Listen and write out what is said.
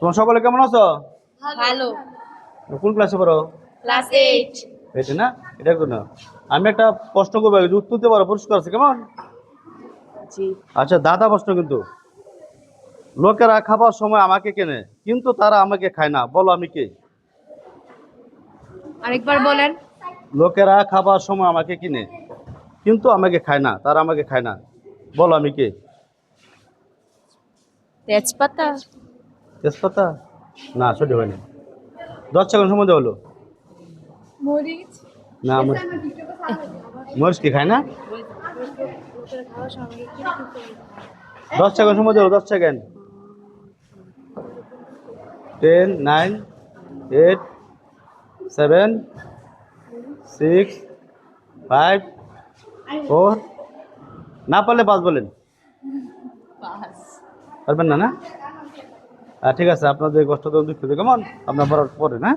তোমার সকলে কেমন আছো? ভালো। কোন ক্লাসে পড়ো? ক্লাস এইট এটা না? এটা কোন? আমি একটা প্রশ্ন করব উত্তর দিতে পারো পুরস্কার আছে কেমন? জি। আচ্ছা দাদা প্রশ্ন কিন্তু। লোকেরা খাবার সময় আমাকে কেনে কিন্তু তারা আমাকে খায় না। বলো আমি কে? আরেকবার বলেন। লোকেরা খাবার সময় আমাকে কিনে কিন্তু আমাকে খায় না তারা আমাকে খায় না। বলো আমি কে? তেজপাতা। তেজপাতা? না সঠিক হয়নি। দশ সেকেন্ড সময় দেওয়া হলো। মরিচ? না মরিচ। কি খায় না? দশ সেকেন্ড সময় দেবো দশ second. Ten nine eight seven six five four. না পারলে পাঁচ বলেন। পারবেন না না? ঠিক আছে আপনাদের কষ্ট দুঃখ কেমন আপনার পরে না?